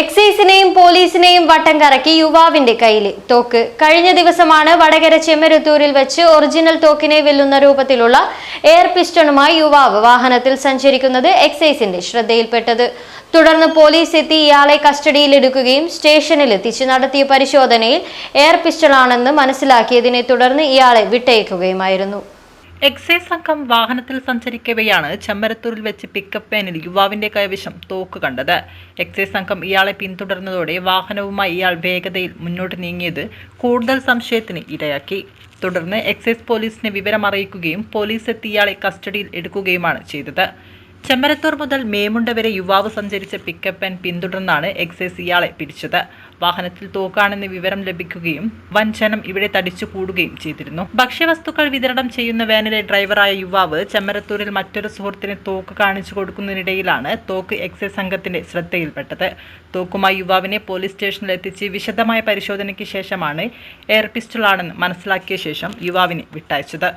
എക്സൈസിനെയും പോലീസിനെയും വട്ടം കറക്കി യുവാവിന്റെ കയ്യിൽ തോക്ക്. കഴിഞ്ഞ ദിവസമാണ് വടകര ചെമ്മരുത്തൂരിൽ വെച്ച് ഒറിജിനൽ തോക്കിനെ വെല്ലുന്ന രൂപത്തിലുള്ള എയർ പിസ്റ്റണുമായി യുവാവ് വാഹനത്തിൽ സഞ്ചരിക്കുന്നത് എക്സൈസിന്റെ ശ്രദ്ധയിൽപ്പെട്ടത്. തുടർന്ന് പോലീസ് എത്തി ഇയാളെ കസ്റ്റഡിയിലെടുക്കുകയും സ്റ്റേഷനിൽ എത്തിച്ച് നടത്തിയ പരിശോധനയിൽ എയർ പിസ്റ്റളാണെന്ന് മനസ്സിലാക്കിയതിനെ തുടർന്ന് ഇയാളെ വിട്ടയക്കുകയുമായിരുന്നു. എക്സൈസ് സംഘം വാഹനത്തിൽ സഞ്ചരിക്കവെയാണ് ചെമ്മരത്തൂരിൽ വെച്ച് പിക്കപ്പ് വാനിൽ യുവാവിന്റെ കൈവശം തോക്ക് കണ്ടത്. എക്സൈസ് സംഘം ഇയാളെ പിന്തുടർന്നതോടെ വാഹനവുമായി ഇയാൾ വേഗതയിൽ മുന്നോട്ട് നീങ്ങിയത് കൂടുതൽ സംശയത്തിന് ഇടയാക്കി. തുടർന്ന് എക്സൈസ് പോലീസിനെ വിവരം അറിയിക്കുകയും പോലീസ് എത്തി ഇയാളെ കസ്റ്റഡിയിൽ എടുക്കുകയുമാണ് ചെയ്തത്. ചെമ്മരത്തൂർ മുതൽ മേമുണ്ട വരെ യുവാവ് സഞ്ചരിച്ച പിക്കപ്പൻ പിന്തുടർന്നാണ് എക്സൈസ് ഇയാളെ പിടിച്ചത്. വാഹനത്തിൽ തോക്കാണെന്ന് വിവരം ലഭിക്കുകയും വഞ്ചനം ഇവിടെ തടിച്ചു കൂടുകയും ചെയ്തിരുന്നു. ഭക്ഷ്യവസ്തുക്കൾ വിതരണം ചെയ്യുന്ന വാനിലെ ഡ്രൈവറായ യുവാവ് ചെമ്മരത്തൂരിൽ മറ്റൊരു സുഹൃത്തിന് തോക്ക് കാണിച്ചു കൊടുക്കുന്നതിനിടയിലാണ് തോക്ക് എക്സൈസ് സംഘത്തിന്റെ ശ്രദ്ധയിൽപ്പെട്ടത്. തോക്കുമായി യുവാവിനെ പോലീസ് സ്റ്റേഷനിൽ എത്തിച്ച് വിശദമായ പരിശോധനയ്ക്ക് ശേഷമാണ് എയർ പിസ്റ്റൾ ആണെന്ന് മനസ്സിലാക്കിയ ശേഷം യുവാവിനെ വിട്ടയച്ചത്.